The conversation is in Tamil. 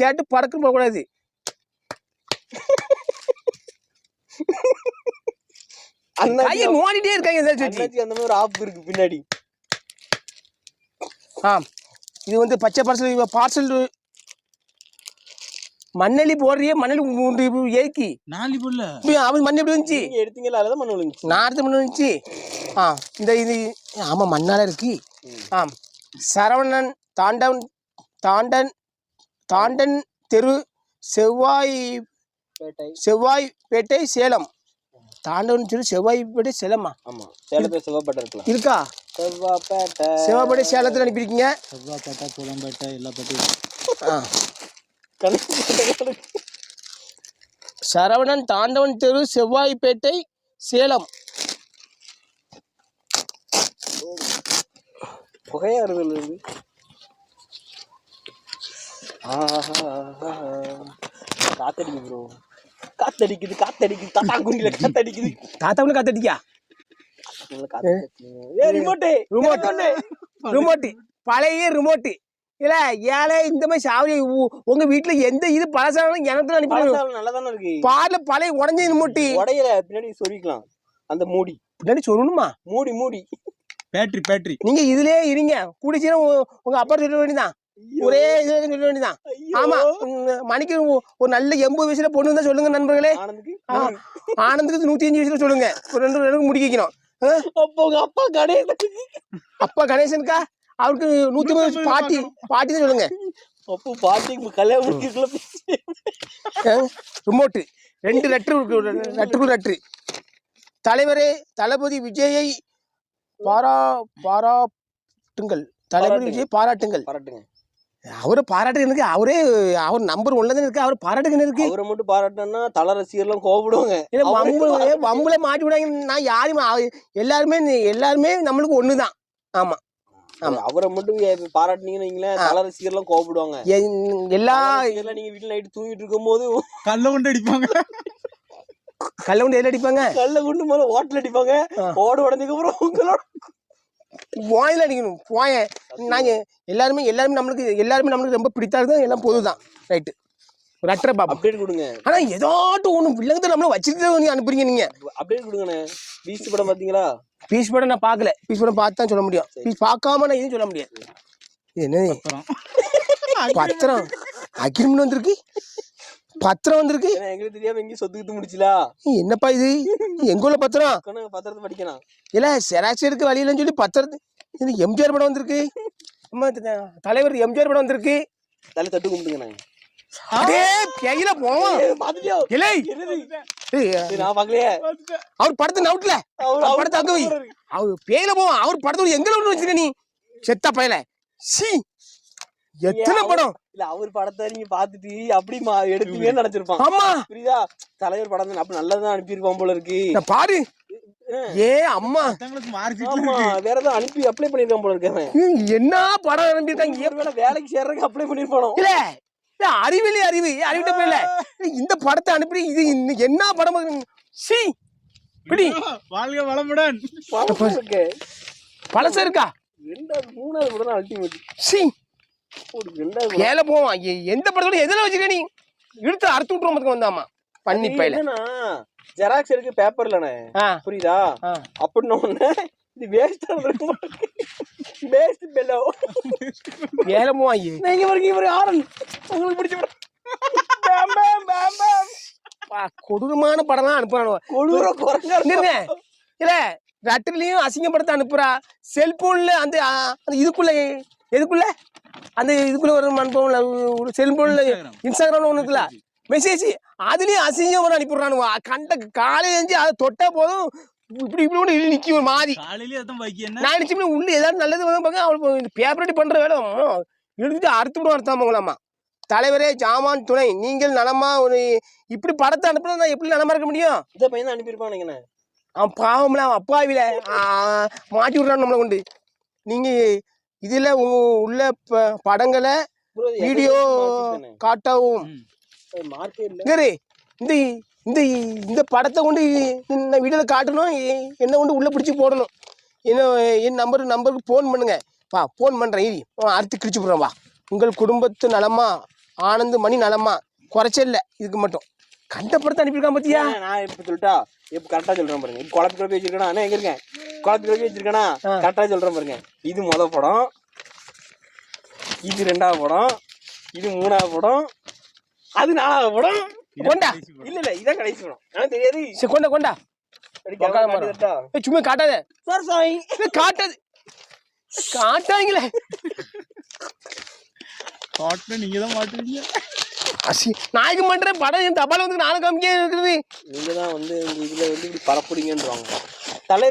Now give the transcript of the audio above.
கேட்டு பறக்க போகக்கூடாது. கையை நோண்டிட்டே இருக்காங்க ஏதாச்சும் வச்சு. அண்ணாச்சி அந்த மாதிரி ஒரு ஆப் இருக்கு பின்னாடி. ஆ. இது வந்து பச்சை பார்சல் பார்சல் மண்ணெலி போடுறியே மண்ணெலி ஏக்கி. நாலு புல்ல இப்படி அவன் மண் எப்படி வந்துச்சு? நீங்க எடுத்தீங்களா அதுதான் மண்ணு விழுந்துச்சு. நான் அடுத்த மண் வந்துச்சு ஆ இந்த இது ஆமாம் மண்ணால இருக்கு. ஆ சரவணன் தாண்டன் தாண்டன் தாண்டன் தெரு செவ்வாய் பேட்டை. செவ்வாய்பேட்டை சேலம். தாண்டவன் தெரு செவ்வாய்பேட்டை சேலமா? ஆமா. சேலத்துல இருக்கலாம் இருக்கா? செவ்வாப்பேட்டை செவ்வாய்பேட்டை சேலத்தில் அனுப்பியிருக்கீங்க. செவ்வாப்பேட்டை புலம்பேட்டை எல்லா பேட்டையும். ஆ. சரவணன் தாண்டவன் தெரு செவ்வாய்ப்பேட்டை சேலம். புகையா இருந்து காத்தடிக்குது ப்ரோ காத்தடிக்குது காத்தடிக்குது. தாத்தா குறியில காத்தடிக்குது. காத்தடிக்கா ரிமோட்டு ரிமோட் ரிமோட்டு பழைய ரிமோட்டு இல்ல ஏழை இந்த மாதிரி சாவடி உங்க வீட்டுல எந்த இது பழசானாலும் எனக்கு அனுப்பி நல்லா தானே இருக்கு. பால பழைய உடஞ்ச ரிமோட்டு உடையில பின்னாடி சொருவிக்கலாம் அந்த மூடி. பின்னாடி சொல்லணுமா மூடி மூடி. பேட்டரி பேட்டரி நீங்க இதுலயே இருங்க. குடிச்சுன்னா உங்க அப்பா சொல்ல வேண்டியதான் ஒரே இது சொல்ல வேண்டியதான். ஆமா மணிக்கு ஒரு நல்ல எண்பது வயசுல பொண்ணு இருந்தா சொல்லுங்க நண்பர்களே. ஆனந்துக்கு? நூத்தி அஞ்சு வயசுல சொல்லுங்க. ஒரு ரெண்டு ரெண்டு முடிக்க வைக்கணும் ஆ? அப்போ உங்க அப்பா கணேசனுக்கா? அவருக்கு நூத்தி வயசு பாட்டி பாட்டி தான் சொல்லுங்க. அப்போ பாட்டிக்கு கல்யாணம் ரிமோட்டு. ரெண்டு லெட்ரு லெட்டருக்குள் லெட்ரு. தலைவரே தளபதி விஜயை பாரா பாராட்டுங்கள். தளபதி விஜய் பாராட்டுங்கள். பாராட்டுங்க அவரை பாராட்டுறதுக்கு அவரே அவர் நம்பர் ஒன்ல தான் இருக்கு அவர் பாராட்டுக்கு இருக்கு? அவரை மட்டும் பாராட்டினா தல ரசிகர்லாம் அவரே வம்புல வம்புல மாட்டி விடாங்க நான் யாரையும் அவ- எல்லாருமே எல்லாருமே நம்மளுக்கு ஒண்ணுதான். ஆமா ஆமா. அவரை மட்டும் பாராட்டுனீங்கன்னு வைங்களேன், தல ரசிகர்லாம் கோவப்படுவாங்க. என்- எல்லா ரசிகர்லாம் நீங்க வீட்டுல நைட்டு தூங்கிட்டு இருக்கும்போது கல்ல கொண்டு அடிப்பாங்க. கல்ல கொண்டு எதில் அடிப்பாங்க? கல்ல கொண்டு மேல ஓட்டல் அடிப்பாங்க. ஓடு உடஞ்சதுக்கு அப்புறம் உங்களோட வாயில அடிக்கணும். போய நாங்க எல்லாருமே எல்லாருமே நம்மளுக்கு எல்லாருமே நம்மளுக்கு ரொம்ப பிடித்தாது எல்லாம் பொதுதான். ரைட்டு ஒரு அட்டரை பாப்போம். அப்டேட் கொடுங்க. ஆனா ஏதாட்டும் ஒண்ணு வில்லங்கத்தை நம்மள வச்சுட்டு நீங்க அனுப்புறீங்க நீங்க. அப்டேட் கொடுங்கண்ணே. பீச் படம் பாத்தீங்களா? பீஸ் படம் நான் பார்க்கல பீஸ் படம் பார்த்து தான் சொல்ல முடியும். பீஸ் பார்க்காம நான் எதுவும் சொல்ல முடியாது. என்ன பத்திரம். அக்ரிமெண்ட் வந்திருக்கு. பத்திரம் வந்திருக்கு. எங்களுக்கு தெரியாம எங்கேயும் சொத்து கித்து முடிச்சுலா என்னப்பா இது? எங்க உள்ள பத்திரம்? பத்திரத்தை படிக்கலாம். இல்ல செராக்ஸ் எடுக்க வழி இல்லைன்னு சொல்லி பத்திரத்து இது எம்ஜிஆர் படம் வந்திருக்கு. அம்மா, தலைவர் எம்ஜிஆர் படம் வந்திருக்கு. தலை தட்டு நான் பாக்கலையே அவர் படத்தை நவுட்ல அவர் படத்தை அங்க வை. அவர் பேயில போவோம். அவர் படத்தை எங்க வச்சிருக்க நீ? செத்த பயல. சி. எத்தனை படம்? இல்ல அவர் படத்தை நீங்க பாத்துட்டு அப்படி எடுப்பீங்கன்னு நினைச்சிருப்பான். ஆமா. புரியுதா? தலைவர் படம் தான் அப்ப நல்லதான் அனுப்பியிருப்பான் போல இருக்கு. பாரு. ஏ அம்மா. வேற ஏதாவது அனுப்பி அப்ளை பண்ணிருக்கான் போல இருக்கு அவன். இவங்க என்ன படம் அனுப்பியிருக்காங்க ஒருவேளை வேலைக்கு சேர்றதுக்கு அப்ளை பண்ணிருப்பானோ இல்ல இல்ல, அறிவிலி அறிவு. அறிவிட்ட போயில இந்த படத்தை அனுப்பி இது என்ன படம் சி பிடி. வாழ்க வளமுடன். இருக்கு. பழசம் இருக்கா? ரெண்டாவது மூணாவது படம் அல்டிமேட் சி. ஏல போவான். எ- எந்த படத்தோட எதுல வச்சுக்க நீ? இழுத்து அறுத்து மத்துக்கு வந்தாமா. பண்ணி பையில. ஜெராக்ஸ் எடுக்க பேப்பர் இல்லனே ஆ. புரியுதா. அப்படின்ன இது வேஸ்ட் வேஸ்ட் பெல்லோ ஏல போவான் ஏ நீங்க வரைக்கும் இவரு ஆரன் உங்களுக்கு பிடிச்ச கொடூரமான படம் தான் அனுப்புறானு கொடூர குரங்கா இருங்க இல்ல லெட்டர்லயும் அசிங்கப்படுத்த அனுப்புறா. செல்போன்ல அந்த இதுக்குள்ள எதுக்குள்ள? அந்த இதுக்குள்ள ஒரு அனுப்புவோம்ல ஒரு செல்போன்ல. இன்ஸ்டாகிராம்ல ஒண்ணு இருக்குல்ல? மெசேஜ் அதுலயும் அசிங்கம் ஒரு அனுப்பிடுறானுவா கண்ட காலையில எழுந்து அதை தொட்டா போதும். இப்படி இப்படி ஒன்று நிக்கி ஒரு மாதிரி. காலையிலேயே அதான் பைக் என்ன? நான் நினைச்சு உள்ள ஏதாவது நல்லது வந்து பார்க்க அவளுக்கு இந்த பேப்பர் ரெடி பண்ற வேலை. இழுத்துட்டு அறுத்து விடும் அர்த்தமாங்களாம்மா தலைவரே ஜாமான் துணை நீங்கள் நலமா ஒரு இப்படி படத்தை அனுப்புனா நான் எப்படி நலமா இருக்க முடியும்? இந்த பையன் தான் அனுப்பியிருப்பான் அவன் பாவம்ல அவன் அப்பாவில. மாட்டி விடுறான் நம்மளை கொண்டு. நீங்க இதுல உள்ள ப- படங்களை வீடியோ காட்டவும். இல்ல. இந்த இந்த இந்த படத்தை கொண்டு இந்த வீடியோவில் காட்டணும். என்னை கொண்டு உள்ளே பிடிச்சி போடணும். என்ன என் நம்பர் நம்பருக்கு ஃபோன் பண்ணுங்க. வா ஃபோன் பண்ணுறேன் இரி அறுத்து கிழிச்சு விட்றேன் வா. உங்கள் குடும்பத்து நலமா ஆனந்து மணி நலமா குறைச்சல்ல இதுக்கு மட்டும். கண்ட படத்தை அனுப்பியிருக்கான் பாத்தியா? ஏன் நான் இப்ப சொல்லட்டா இப்ப கரெக்டா சொல்றேன் பாருங்க. இப்ப குழப்பி குழப்பி வச்சிருக்கேனா. அண்ணா எங்க இருக்கேன்? குழப்பி குழப்பி வச்சிருக்கேனா? ஆ. கரெக்டா சொல்றேன் பாருங்க. இது முத படம். இது ரெண்டாவது படம். இது மூணாவது படம். அது நாலாவது படம். கொண்டா. இல்ல இல்ல இதான் கடைசி படம். எனக்கு தெரியாது. சரி கொண்டா கொண்டா. சும்மா காட்டாத. சார் சாமி காட்டாது. காட்டாங்களே காட்டுல நீங்க தான் மாட்டுவீங்க. அசி நாய்க்கு மாட்டேன் படம் என் தபால் வந்து நானும் காமிக்க இருக்குது. நீங்க தான் வந்து உங்க இதுல வந்து இப்படி பரப்புறீங்கன்றாங்க தலை